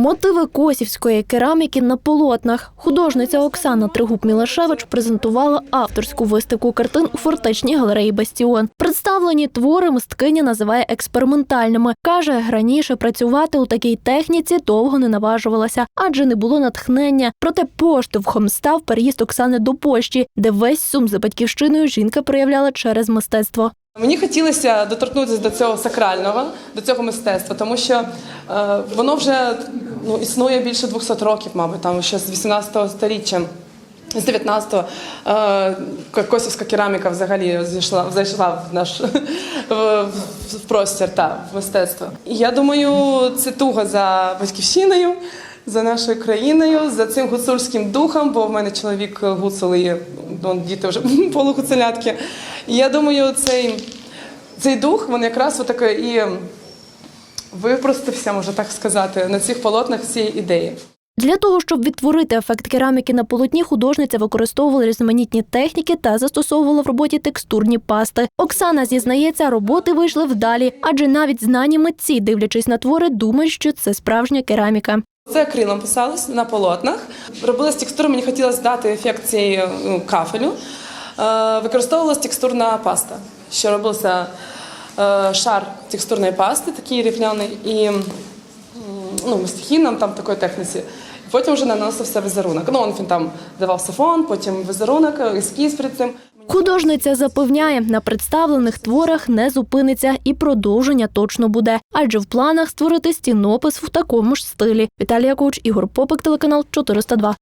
Мотиви косівської кераміки на полотнах. Художниця Оксана Тригуб Мілашевич презентувала авторську виставку картин у фортечній галереї Бастіон. Представлені твори мисткиня називає експериментальними. каже, раніше працювати у такій техніці довго не наважувалася, адже не було натхнення. Проте поштовхом став переїзд Оксани до Польщі, де весь сум за батьківщиною жінка проявляла через мистецтво. Мені хотілося доторкнутися до цього сакрального, до цього мистецтва, тому що е, воно вже ну, існує більше 200 років, мабуть, там ще з 18 століття. З 19-го е, косівська кераміка взагалі зайшла, зайшла в наш в, в простір та в мистецтво. Я думаю, це туга за батьківщиною, за нашою країною, за цим гуцульським духом, бо в мене чоловік гуцул і ну, діти вже полугуцулятки. І я думаю, цей, цей дух, він якраз отаке і випростався, можна так сказати, на цих полотнах цієї ідеї. Для того, щоб відтворити ефект кераміки на полотні, художниця використовувала різноманітні техніки та застосовувала в роботі текстурні пасти. Оксана зізнається, роботи вийшли вдалі, адже навіть знані митці, дивлячись на твори, думають, що це справжня кераміка. Це акрилом писалось на полотнах. Робилась текстура, мені хотілося дати ефект цієї ну, кафелю. Е, використовувалась текстурна паста, що робився е, шар текстурної пасти, такий рівняний, і ну, мастихіном там такої техніці. Потім вже наносився візерунок. Ну, він там давався фон, потім візерунок, ескіз перед цим. Художниця запевняє, на представлених творах не зупиниться і продовження точно буде, адже в планах створити стінопис в такому ж стилі. Віталія Коуч, Ігор Попик, телеканал 402.